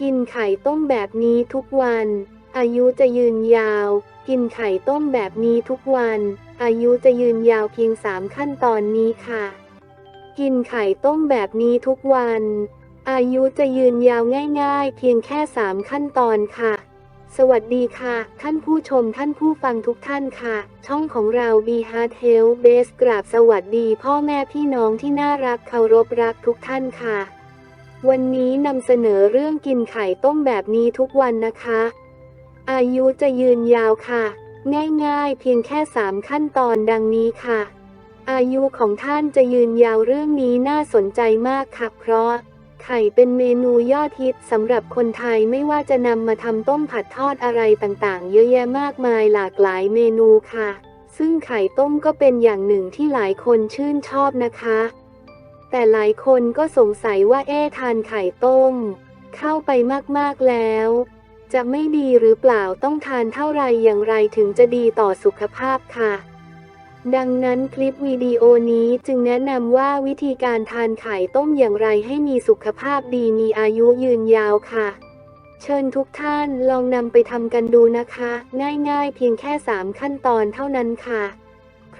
กินไข่ต้มแบบนี้ทุกวัน อายุจะยืนยาว กินไข่ต้มแบบนี้ทุกวัน อายุจะยืนยาวเพียงสามขั้นตอนนี้ค่ะ กินไข่ต้มแบบนี้ทุกวัน อายุจะยืนยาวง่าย ๆ เพียงแค่สามขั้นตอนค่ะ สวัสดีค่ะ ท่านผู้ชมท่านผู้ฟังทุกท่านค่ะ ช่องของเรา b e Heart Health Base กราบสวัสดี พ่อแม่พี่น้องที่น่ารักเคารพรักทุกท่านค่ะ วันนี้นำเสนอเรื่องกินไข่ต้มแบบนี้ทุกวันนะคะ อายุจะยืนยาวค่ะ ง่ายๆ เพียงแค่ 3 ขั้นตอนดังนี้ค่ะ อายุของท่านจะยืนยาวเรื่องนี้น่าสนใจมากค่ะ เพราะ ไข่เป็นเมนูยอดฮิตสำหรับคนไทยไม่ว่าจะนำมาทำต้มผัดทอดอะไรต่างๆ เยอะแยะมากมายหลากหลายเมนูค่ะ ซึ่งไข่ต้มก็เป็นอย่างหนึ่งที่หลายคนชื่นชอบนะคะ แต่หลายคนก็สงสัยว่าเอ๊ะทานไข่ต้ม เข้าไปมากๆแล้ว จะไม่ดีหรือเปล่าต้องทานเท่าไรอย่างไรถึงจะดีต่อสุขภาพค่ะ ดังนั้นคลิปวิดีโอนี้จึงแนะนำว่าวิธีการทานไข่ต้มอย่างไรให้มีสุขภาพดีมีอายุยืนยาวค่ะ เชิญทุกท่านลองนำไปทำกันดูนะคะ ง่ายๆ เพียงแค่ 3 ขั้นตอนเท่านั้นค่ะ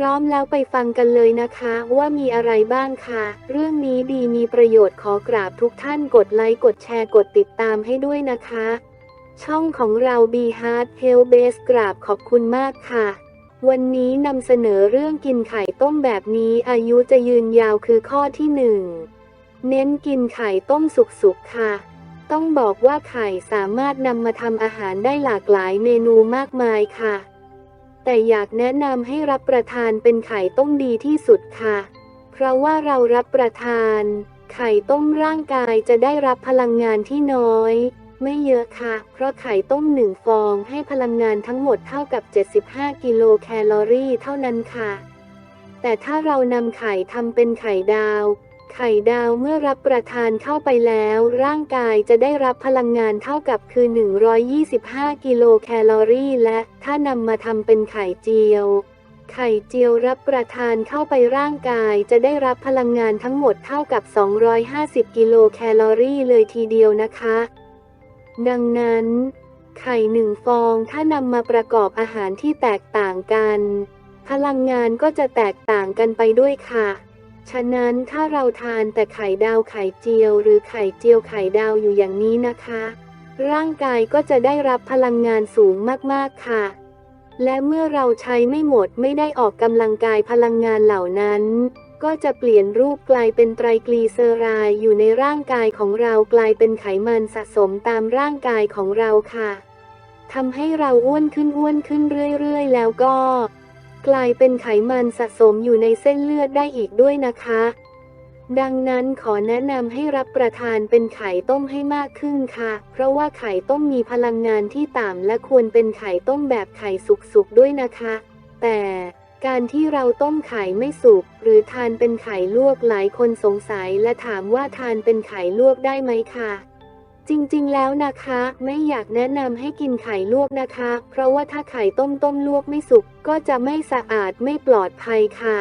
พร้อมแล้วไปฟังกันเลยนะคะ ว่ามีอะไรบ้างค่ะ เรื่องนี้ดีมีประโยชน์ขอกราบทุกท่านกดไลค์กดแชร์กดติดตามให้ด้วยนะคะ ช่องของเรา b e Heart h e l Base กราบขอบคุณมากค่ะ วันนี้นำเสนอเรื่องกินไข่ต้มแบบนี้อายุจะยืนยาวคือข้อที่หนึ่งเน้นกินไข่ต้มสุกๆค่ะต้องบอกว่าไข่สามารถนำมาทำอาหารได้หลากหลายเมนูมากมายค่ะ แต่อยากแนะนำให้รับประทานเป็นไข่ต้มดีที่สุดค่ะ เพราะว่าเรารับประทาน ไข่ต้มร่างกายจะได้รับพลังงานที่น้อย ไม่เยอะค่ะ เพราะไข่ต้มหนึ่งฟองให้พลังงานทั้งหมดเท่ากับ 75 กิโลแคลอรี่เท่านั้นค่ะ แต่ถ้าเรานำไข่ทำเป็นไข่ดาว ไข่ดาวเมื่อรับประทานเข้าไปแล้ว ร่างกายจะได้รับพลังงานเท่ากับคือ 125 กิโลแคลอรี่ และถ้านำมาทำเป็นไข่เจียว ไข่เจียวรับประทานเข้าไปร่างกายจะได้รับพลังงานทั้งหมดเท่ากับ 250 กิโลแคลอรี่เลยทีเดียวนะคะ ดังนั้น ไข่หนึ่งฟองถ้านำมาประกอบอาหารที่แตกต่างกัน พลังงานก็จะแตกต่างกันไปด้วยค่ะ ฉะนั้นถ้าเราทานแต่ไข่ดาวไข่เจียว หรือไข่เจียวไข่ดาวอยู่อย่างนี้นะคะ ร่างกายก็จะได้รับพลังงานสูงมากๆค่ะ และเมื่อเราใช้ไม่หมดไม่ได้ออกกำลังกายพลังงานเหล่านั้น ก็จะเปลี่ยนรูปกลายเป็นไตรกลีเซอไรด์อยู่ในร่างกายของเรากลายเป็นไขมันสะสมตามร่างกายของเราค่ะทำให้เราอ้วนขึ้นอ้วนขึ้นเรื่อย ๆ แล้วก็ กลายเป็นไขมันสะสมอยู่ในเส้นเลือดได้อีกด้วยนะคะ ดังนั้นขอแนะนำให้รับประทานเป็นไข่ต้มให้มากขึ้นค่ะ เพราะว่าไข่ต้มมีพลังงานที่ต่ำและควรเป็นไข่ต้มแบบไข่สุกๆด้วยนะคะ แต่การที่เราต้มไข่ไม่สุกหรือทานเป็นไข่ลวกหลายคนสงสัยและถามว่าทานเป็นไข่ลวกได้ไหมค่ะ จริงๆ แล้วนะคะ ไม่อยากแนะนำให้กินไข่ลวกนะคะ เพราะว่าถ้าไข่ต้มต้มลวกไม่สุกก็จะไม่สะอาดไม่ปลอดภัยค่ะ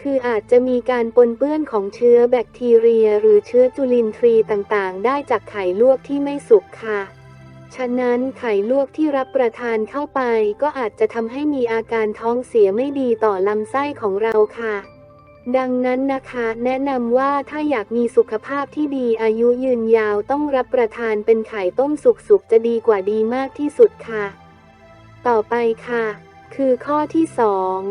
คืออาจจะมีการปนเปื้อนของเชื้อแบคทีเรีย หรือเชื้อจุลินทรีย์ต่างๆ ได้จากไข่ลวกที่ไม่สุกค่ะ ฉะนั้นไข่ลวกที่รับประทานเข้าไป ก็อาจจะทำให้มีอาการท้องเสียไม่ดีต่อลำไส้ของเราค่ะ ดังนั้นนะคะ แนะนำว่าถ้าอยากมีสุขภาพที่ดีอายุยืนยาวต้องรับประทานเป็นไข่ต้มสุกๆจะดีกว่าดีมากที่สุดค่ะ ต่อไปค่ะ คือข้อที่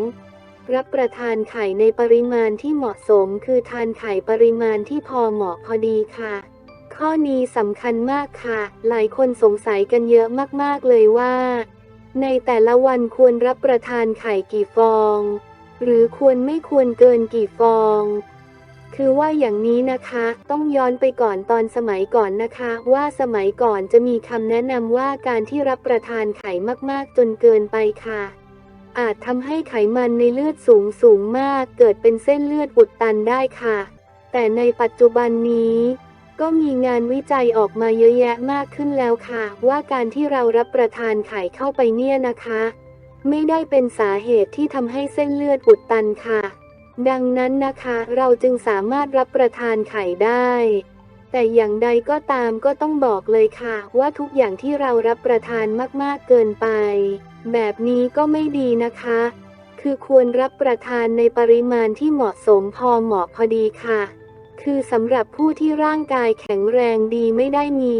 2 รับประทานไข่ในปริมาณที่เหมาะสม คือทานไข่ปริมาณที่พอเหมาะพอดีค่ะ ข้อนี้สำคัญมากค่ะ หลายคนสงสัยกันเยอะมากๆเลยว่า ในแต่ละวันควรรับประทานไข่กี่ฟอง หรือควรไม่ควรเกินกี่ฟอง คือว่าอย่างนี้นะคะ ต้องย้อนไปก่อนตอนสมัยก่อนนะคะ ว่าสมัยก่อนจะมีคำแนะนำว่าการที่รับประทานไข่มากๆ จนเกินไปค่ะ อาจทำให้ไขมันในเลือดสูงสูงมาก เกิดเป็นเส้นเลือดอุดตันได้ค่ะ แต่ในปัจจุบันนี้ก็มีงานวิจัยออกมาเยอะแยะมากขึ้นแล้วค่ะ ว่าการที่เรารับประทานไข่เข้าไปเนี่ยนะคะ ไม่ได้เป็นสาเหตุที่ทำให้เส้นเลือดอุดตันค่ะ ดังนั้นนะคะ เราจึงสามารถรับประทานไข่ได้ แต่อย่างใดก็ตามก็ต้องบอกเลยค่ะ ว่าทุกอย่างที่เรารับประทานมากๆเกินไป แบบนี้ก็ไม่ดีนะคะ คือควรรับประทานในปริมาณที่เหมาะสมพอเหมาะพอดีค่ะ คือสำหรับผู้ที่ร่างกายแข็งแรงดีไม่ได้มี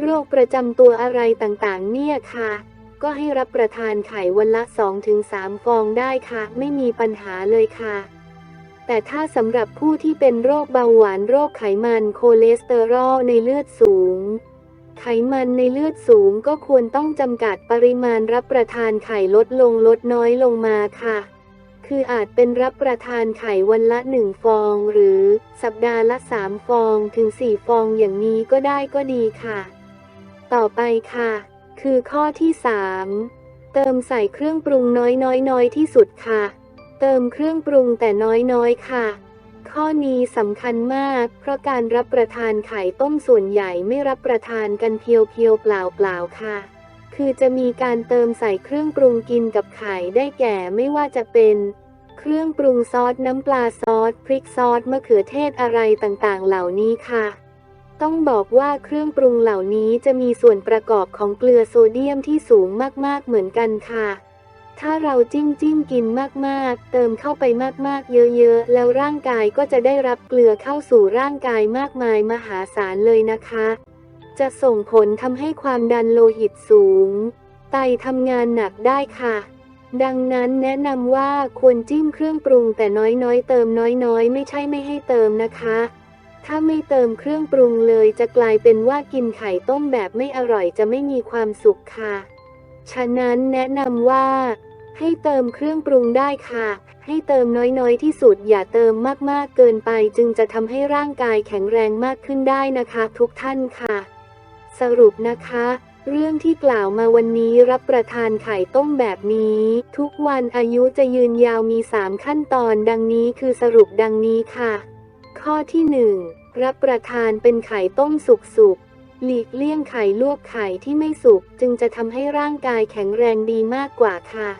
โรคประจำตัวอะไรต่างๆ เนี่ยค่ะ ก็ให้รับประทานไข่วันละ 2-3 ฟองได้ค่ะ ไม่มีปัญหาเลยค่ะแต่ถ้าสำหรับผู้ที่เป็นโรคเบาหวานโรคไขมันโคเลสเตอรอลในเลือดสูง ไขมันในเลือดสูงก็ควรต้องจำกัดปริมาณรับประทานไข่ลดลงลดน้อยลงมาค่ะ คืออาจเป็นรับประทานไข่วันละหนึ่งฟอง หรือสัปดาห์ละสามฟองถึงสี่ฟองอย่างนี้ก็ได้ก็ดีค่ะ ต่อไปค่ะ คือข้อที่ 3 เติมใส่เครื่องปรุงน้อยน้อยน้อยที่สุดค่ะ เติมเครื่องปรุงแต่น้อยน้อยค่ะ ข้อนี้สำคัญมาก เพราะการรับประทานไข่ต้มส่วนใหญ่ไม่รับประทานกันเพียวๆเปล่าๆค่ะ คือจะมีการเติมใส่เครื่องปรุงกินกับไข่ได้แก่ไม่ว่าจะเป็นเครื่องปรุงซอสน้ำปลาซอสพริกซอสมะเขือเทศอะไรต่างๆ เหล่านี้ค่ะ ต้องบอกว่าเครื่องปรุงเหล่านี้จะมีส่วนประกอบของเกลือโซเดียมที่สูงมากๆเหมือนกันค่ะ ถ้าเราจิ้มจิ้มกินมากๆ เติมเข้าไปมากๆ เยอะๆ แล้วร่างกายก็จะได้รับเกลือเข้าสู่ร่างกายมากมายมหาศาลเลยนะคะ จะส่งผลทำให้ความดันโลหิตสูง ไตทำงานหนักได้ค่ะดังนั้นแนะนำว่าควรจิ้มเครื่องปรุงแต่น้อยๆ เติมน้อยๆ ไม่ใช่ไม่ให้เติมนะคะ ถ้าไม่เติมเครื่องปรุงเลยจะกลายเป็นว่ากินไข่ต้มแบบไม่อร่อยจะไม่มีความสุขค่ะ ฉะนั้นแนะนำว่า ให้เติมเครื่องปรุงได้ค่ะ ให้เติมน้อยๆที่สุดอย่าเติมมากๆเกินไป จึงจะทำให้ร่างกายแข็งแรงมากขึ้นได้นะคะ ทุกท่านค่ะ สรุปนะคะ เรื่องที่กล่าวมาวันนี้รับประทานไข่ต้มแบบนี้ ทุกวันอายุจะยืนยาวมี 3 ขั้นตอนดังนี้คือสรุปดังนี้ค่ะ ข้อที่ 1 รับประทานเป็นไข่ต้มสุกๆ หลีกเลี่ยงไข่ลวกไข่ที่ไม่สุกจึงจะทำให้ร่างกายแข็งแรงดีมากกว่าค่ะ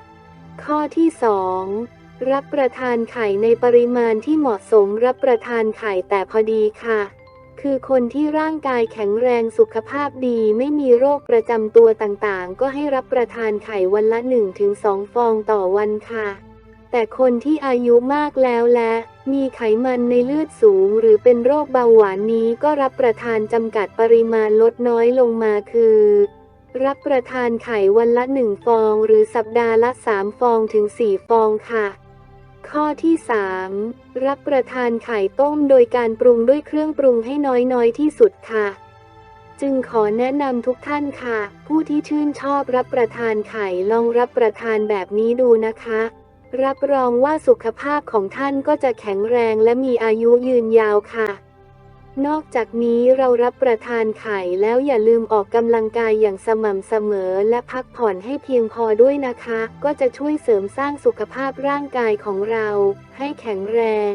ข้อที่ 2 รับประทานไข่ในปริมาณที่เหมาะสมรับประทานไข่แต่พอดีค่ะ คือคนที่ร่างกายแข็งแรงสุขภาพดีไม่มีโรคประจำตัวต่างๆ ก็ให้รับประทานไข่วันละ 1-2 ฟองต่อวันค่ะ แต่คนที่อายุมากแล้วและ มีไขมันในเลือดสูง หรือเป็นโรคเบาหวานนี้ก็รับประทานจำกัดปริมาณลดน้อยลงมาคือ รับประทานไข่วันละ 1 ฟอง หรือสัปดาห์ละ 3 ฟองถึง 4 ฟองค่ะข้อที่ 3 รับประทานไข่ต้มโดยการปรุงด้วยเครื่องปรุงให้น้อยๆที่สุดค่ะ จึงขอแนะนำทุกท่านค่ะ ผู้ที่ชื่นชอบรับประทานไข่ลองรับประทานแบบนี้ดูนะคะ รับรองว่าสุขภาพของท่านก็จะแข็งแรงและมีอายุยืนยาวค่ะ นอกจากนี้เรารับประทานไข่แล้วอย่าลืมออกกำลังกายอย่างสม่ำเสมอและพักผ่อนให้เพียงพอด้วยนะคะ ก็จะช่วยเสริมสร้างสุขภาพร่างกายของเรา ให้แข็งแรง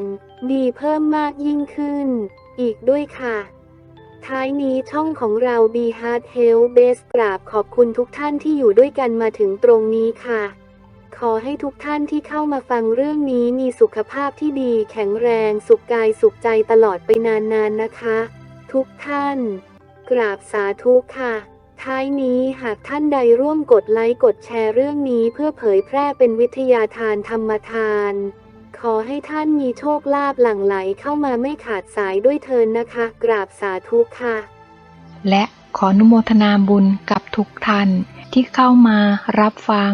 ดีเพิ่มมากยิ่งขึ้น อีกด้วยค่ะท้ายนี้ช่องของเรา Be Heart Health Base กราบขอบคุณทุกท่านที่อยู่ด้วยกันมาถึงตรงนี้ค่ะ ขอให้ทุกท่านที่เข้ามาฟังเรื่องนี้มีสุขภาพที่ดีแข็งแรงสุขกายสุขใจตลอดไปนานๆนะคะ ทุกท่าน กราบสาธุค่ะ ท้ายนี้หากท่านใดร่วมกดไลค์กดแชร์เรื่องนี้เพื่อเผยแพร่เป็นวิทยาทานธรรมทาน ขอให้ท่านมีโชคลาภหลั่งไหลเข้ามาไม่ขาดสายด้วยเทินนะคะ กราบสาธุค่ะ และขออนุโมทนาบุญกับทุกท่านที่เข้ามารับฟัง